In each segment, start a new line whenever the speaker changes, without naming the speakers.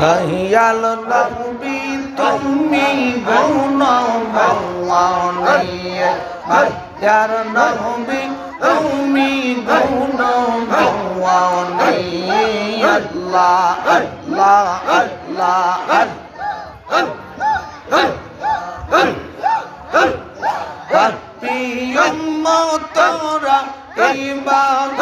দহিয়াল নবী তুমি গৌন ভগবানিয়ে হত্যার নবী তুমি গৌন ভগবানিয়ে আল্লাহ আল্লাহ আল্লাহ প্রিয়ম তোরা ইবাদ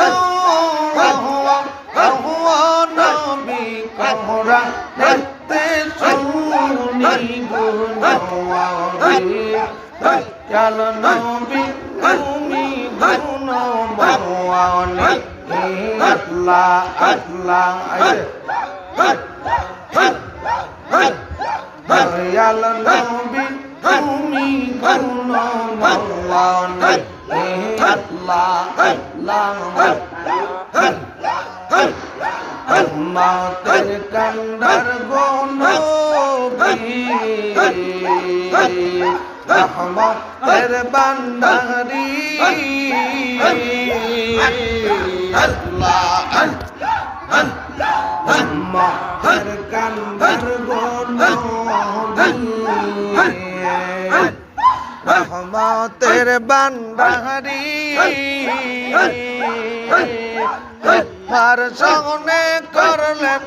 নবী কমরা দেখতে শুনি চল নবী, তুমি গুণ ভগবানী আল্লাহ আল্লাহ দয়াল নবী তুমি ভগবানী আল্লাহ আল্লাহ মাতের কন্দর গোনবী রহমতের বান্দারি আল্লাহ মাতের কন্দর গোনবী রহমতের বান্দারি। সঙ্গে করলেন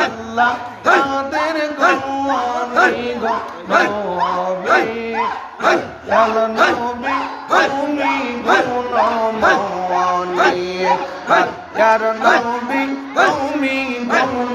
আল্লাহ তাদের তুমি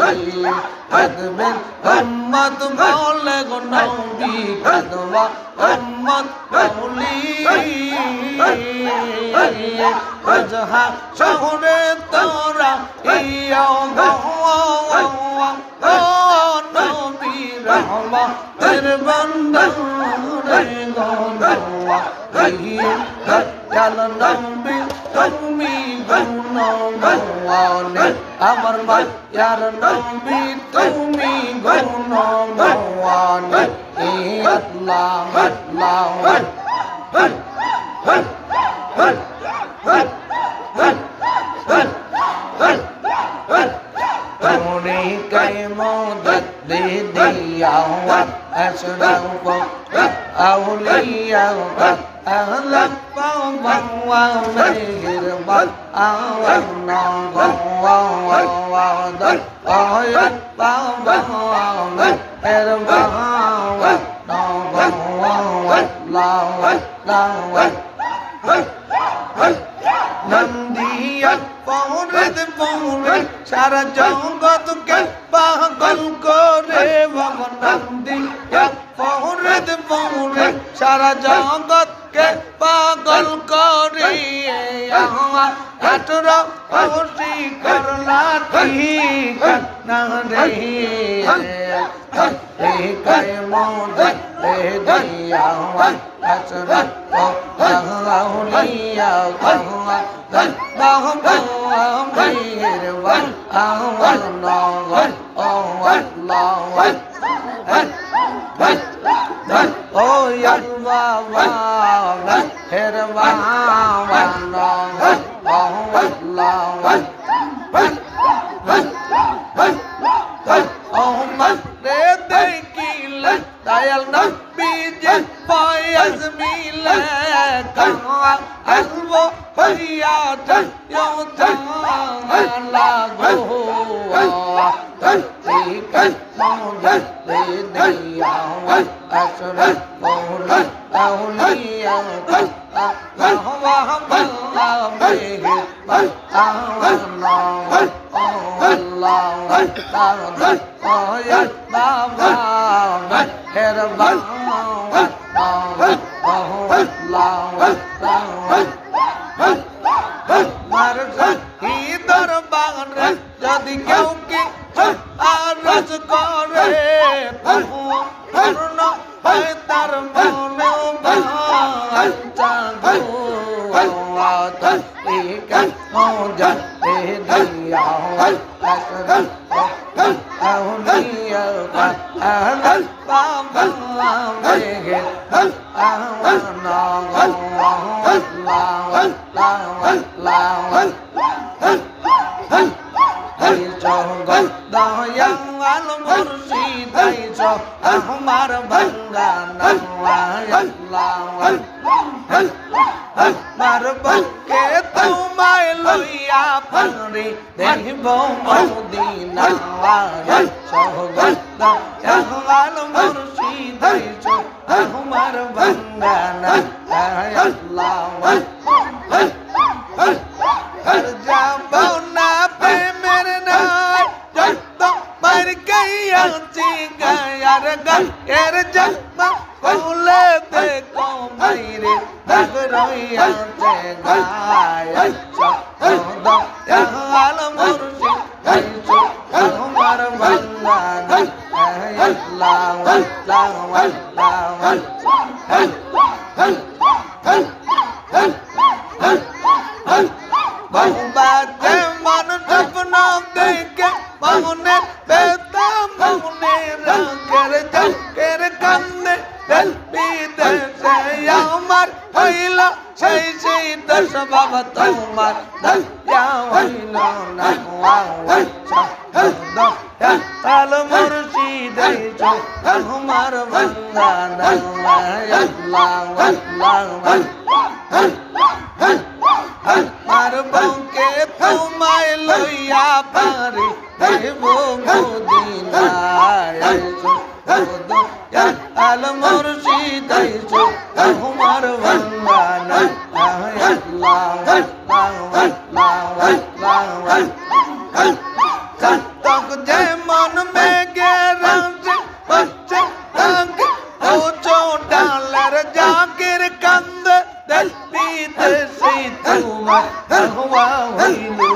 কদবেন উম্মত বলে গো নবী কদবা উম্মত বলি আজহা শহরে তোরা, ইয়া নবী রহমা তের বন্দর রে গো নবী মওয়ানে আমার মায়ার নবী তুমি গুণ মওয়ানে এ আল্লাহ আল্লাহ। তোরে কে মদত দে দিয়া lắm bao văn hoa mê hiền bát áo văn nòng vòng vòng vòng vòng đất ôi đất bao văn hoa mê hiền bát áo văn nòng vòng vòng vòng lòng lòng vòng Nadia পৌরেদ পৌরে সারা জগৎকে পাগল করে বাবা নন্দিয়া পৌরেদ পৌরে সারা জগৎ জগৎকে পাগল করে? হাটর খুশি করলা ঠিক না রে। রে মোদ রে দিয়া আসরা আউলিয়া কহা দহম দহম মেরওয়ান আওয়ানা ও আল্লাহ ও আল্লাহ হেরওয়ানা ও আল্লাহ রে দেখিলে দয়াল নবী যে পায়াস মিলে কাহা আসব হইয়া যাও আল্লাহ আল্লাহ যদি কেউ মজা এ দিয়া আসর আউলিয়া আহল বাবা মেঘে আওয়ানা লাওয়া লাওয়া লাওয়া দয়াল মুর্শিদ আমার বাঙ্গানা আমার বকে তোমায় লইয়া পারি দেব মদিনা দয়াল মুর্শিদ আমার বাঙ্গানা যাব গায়ের জন্ম কৌলে দেখো মাইরে দাগ রইয়াছে গায় চন্দ ইয়াল মুর্শিদ গাইছো আমার বাংলা লাওয়াল লাওয়াল লাওয়াল বহুবাতে মন স্বপ্ন দেখে, মনের বেতা জকের কান্দে বিদেশে আমার হইল সেই সেই দশ বাবা তোমার। দয়া হইল না তাল মুর্শিদ আমার বন্দনা আল্লাহ আল্লাহ আর বউকে তোমায় লইয়া পারি। আল মুর্শিদ তোমার বন্দনা তক যে মন মে গেরাছে বচ্চে তাকে ও চোটালের জাগির কান্দ দিতে সেই তোমার হওয়া হইল।